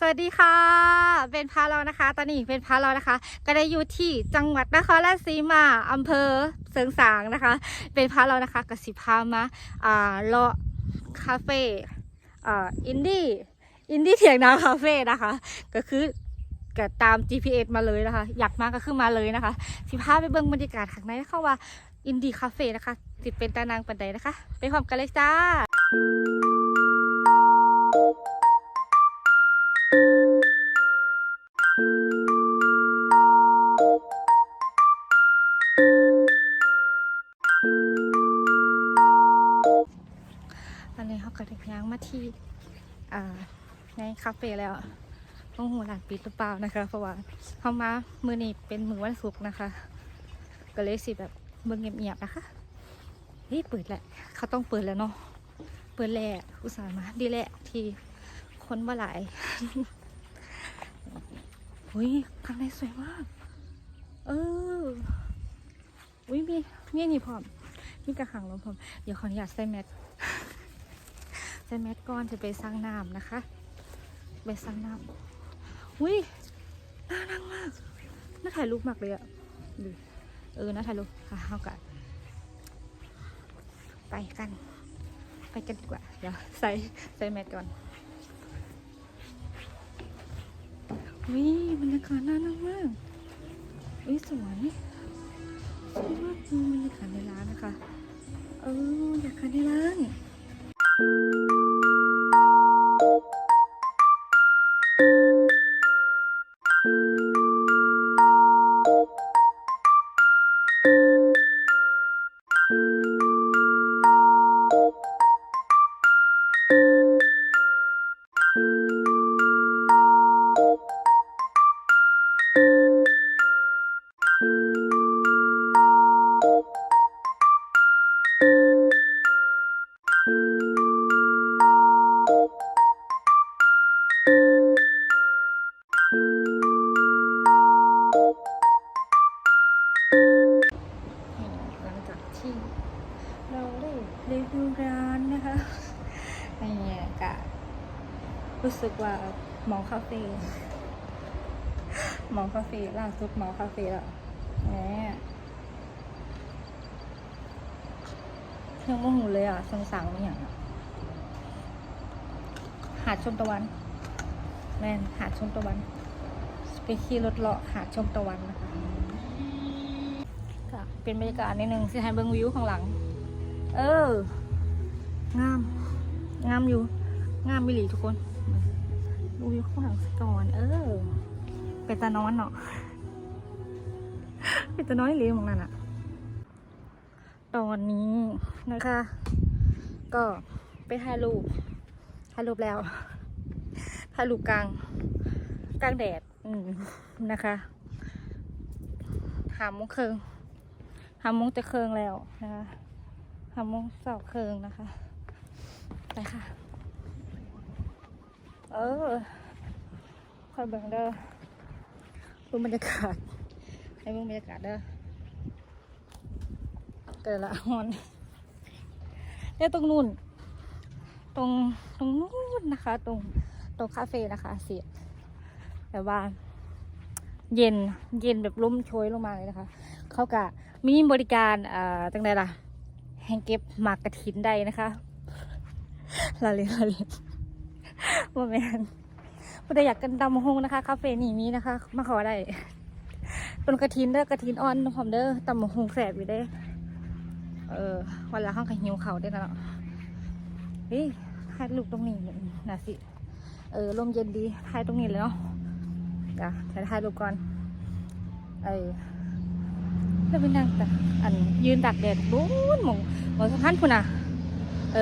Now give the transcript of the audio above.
สวัสดีค่ะ เป็นพาเรานะคะ ตอนนี้เป็นพาเรานะคะ ก็ได้อยู่ที่จังหวัดนครราชสีมาอำเภอเสริงสางนะคะ เป็นพาเรานะคะกสิพามาอ่าเลาะคาเฟ่อ่าอินดี้อินดี้เถียงนาคาเฟ่นะคะ ก็คือก็ตาม GPS มาเลยนะคะ อยากมาก็คือมาเลยนะคะสิพาไปเบิ่งบรรยากาศข้างในเข้าว่าอินดี้คาเฟ่นะคะสิดเป็นตานางปันใดนะคะ ไปพร้อมกันเลยจ้า ตอนนี้เขาก็ได้ย้างมาที่ในคาเฟ่แล้วต้องหูหลานปิดหรือเปล่านะคะ เพราะว่าเขามามือนี้เป็นมือวันศุกร์นะคะ ก็เลยสิแบบเมืองเงียบๆนะคะเฮ้ยเปิดแหละ เขาต้องเปิดแล้วเนาะเปิดแหละอุตส่าห์มาดีแหละที่คนว่าหลายอุ้ยข้างในสวยมาก เอออุ้ยมีมีนี่พร้อมมีกระหังลมพร้อมเดี๋ยวขออนุญาตใส่แมส ใส่แมสก่อนจะไปสร้างน้ำนะคะ ไปสร้างน้ำอุ้ยน่านั่งมากน่าถ่ายรูปมากเลยอะดูเออน่าถ่ายรูปค่ะเอากันไปกัน ไปกันดีกว่า เดี๋ยวใส่ใส่แมสก่อนอุ้ยบรรยากาศน่านั่งมากอุ้ยสวยสวยมากบรรยากาศในร้านนะคะ เออบรรยากาศในร้าน ที่เราได้รีวิวร้านนะคะในเนี่ยก็รู้สึกว่าหมองคาเฟ่หมองคาเฟ่ล่าสุดหมองคาเฟ่แล้วแหมเพียงโมโหเลยอะสังสังไม่อย่างอะหาดชมตะวันแมนหาดชมตะวันไปขี่รถเลาะหาดชมตะวันนะคะ เป็นบรรยากาศนิดนึงสิให้เบิ่งวิวข้างหลัง เออ งาม งามอยู่ งามมิลีทุกคน ดูวิวข้างหลังก่อน เออ เป็นตาน้อนเนาะ เป็นตาน้อยเลียมองนั่นอะตอนนี้นะคะ ก็ไปถ่ายรูปถ่ายรูปแล้วถ่ายรูปกลางกลางแดดอืมนะคะหาโมงครึ่ง หามงจะเคืองแล้วนะคะหามงเสาเคืองนะคะ ไปค่ะ เออคอยเบิ่งเด้อดูบรรยากาศให้เบิ่งบรรยากาศเด้อเกิดละฮอนเนี่ยตรงนู่น ตรงตรงนู่นนะคะ ตรงตรงคาเฟ่นะคะเสียแต่ว่า เย็นเย็นแบบล้มโชยลงมาเลยนะคะ เขากะ มีบริการอ่าจังใดล่ะ แห่งเก็บหมากกระถินได้นะคะลาเลยนลาเลยนว่าแมนผู้ใดอยากกันดำฮงนะคะ คาเฟ่นี่มีนะคะ มาขอได้ต้นกระถินเด้อกระถินอ่อนน้ำหอมเด้อตำหมกฮงแสบอยู่เด้เออวันละห้องกับหิวเขาได้อนะเนาะเฮ้ยถ่ายรูปตรงนี้น่ะสิ เออลมเย็นดีถ่ายตรงนี้เลยเนาะเดี๋ยวถ่ายถ่ายรูปก่อน เออ แล้วไปนั่งแต่อันยืนตากแดดบูนมองมองสะพานพุ่นอะ เออ